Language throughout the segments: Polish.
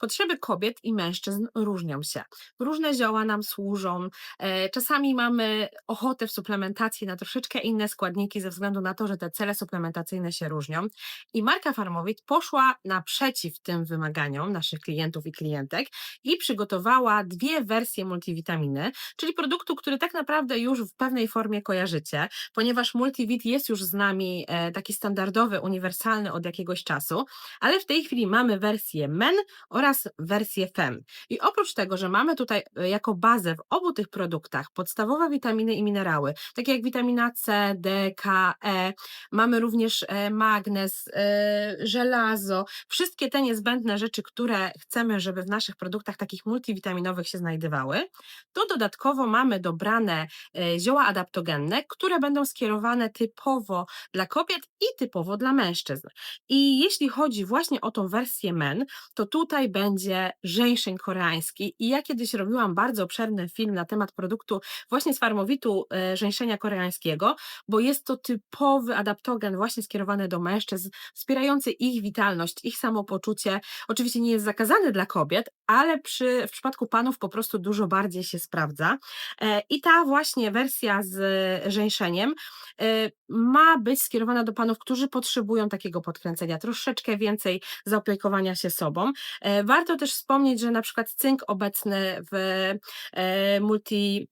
Potrzeby kobiet i mężczyzn różnią się. Różne zioła nam służą. e, Czasami mamy ochotę w suplementacji na troszeczkę inne składniki ze względu na to, że te cele suplementacyjne się różnią. I marka Farmowit poszła naprzeciw tym wymaganiom naszych klientów i klientek i przygotowała dwie wersje multivitaminy, czyli produktu, który tak naprawdę już w pewnej formie kojarzycie, ponieważ Multivit jest już z nami e, taki standardowy, uniwersalny od jakiegoś czasu, ale w tej chwili mamy wersję MEN oraz wersję FEM. I oprócz tego, że mamy tutaj e, jako bazę w obu tych produktach podstawowe witaminy i minerały, takie jak witamina C, D, K, E, mamy również e, magnez, e, żelazo, wszystkie te niezbędne rzeczy, które chcemy, żeby w naszych produktach takich multivitaminowych się znajdowały, to dodatkowo mamy dobrane zioła adaptogenne, które będą skierowane typowo dla kobiet i typowo dla mężczyzn. I jeśli chodzi właśnie o tą wersję men, to tutaj będzie żeńszeń koreański i ja kiedyś robiłam bardzo obszerny film na temat produktu właśnie z farmowitu e, żeńszenia koreańskiego, bo jest to typowy adaptogen właśnie skierowany do mężczyzn, wspierający ich witalność, ich samopoczucie. Oczywiście nie jest zakazany dla kobiet, ale przy, w przypadku panów po prostu dużo bardziej się sprawdza. E, I ta właśnie wersja z żeńszeniem e, ma być skierowana do panów, którzy potrzebują takiego podkręcenia, troszeczkę więcej zaopiekowania się sobą. Warto też wspomnieć, że na przykład cynk obecny w e, multi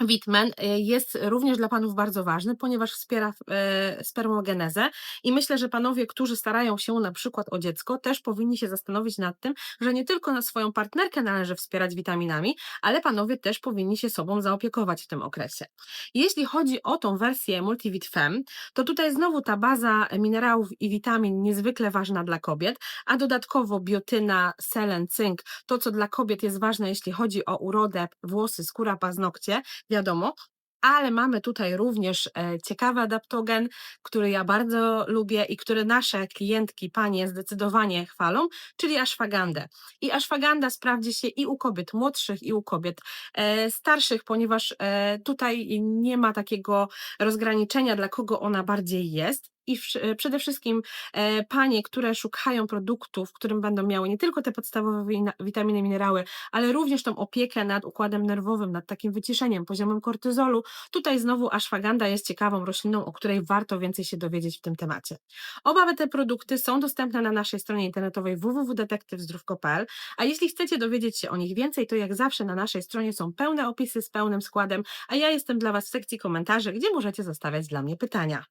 Witmen y, jest również dla panów bardzo ważny, ponieważ wspiera e, spermogenezę i myślę, że panowie, którzy starają się na przykład o dziecko, też powinni się zastanowić nad tym, że nie tylko na swoją partnerkę należy wspierać witaminami, ale panowie też powinni się sobą zaopiekować w tym okresie. Jeśli chodzi o tą wersję Multivit Fem, to tutaj znowu ta baza minerałów i witamin niezwykle ważna dla kobiet, a dodatkowo biotyna, selen, cynk, to co dla kobiet jest ważne, jeśli chodzi o urodę, włosy, skóra, paznokcie, wiadomo. Ale mamy tutaj również e, ciekawy adaptogen, który ja bardzo lubię i który nasze klientki, panie zdecydowanie chwalą, czyli ashwagandę. I ashwaganda sprawdzi się i u kobiet młodszych, i u kobiet e, starszych, ponieważ e, tutaj nie ma takiego rozgraniczenia, dla kogo ona bardziej jest. I e, przede wszystkim e, panie, które szukają produktów, w którym będą miały nie tylko te podstawowe witaminy, minerały, ale również tą opiekę nad układem nerwowym, nad takim wyciszeniem, poziomem kortyzolu. Tutaj znowu ashwaganda jest ciekawą rośliną, o której warto więcej się dowiedzieć w tym temacie. Oba te produkty są dostępne na naszej stronie internetowej www.detektywzdrówko.pl, a jeśli chcecie dowiedzieć się o nich więcej, to jak zawsze na naszej stronie są pełne opisy z pełnym składem, a ja jestem dla Was w sekcji komentarzy, gdzie możecie zostawiać dla mnie pytania.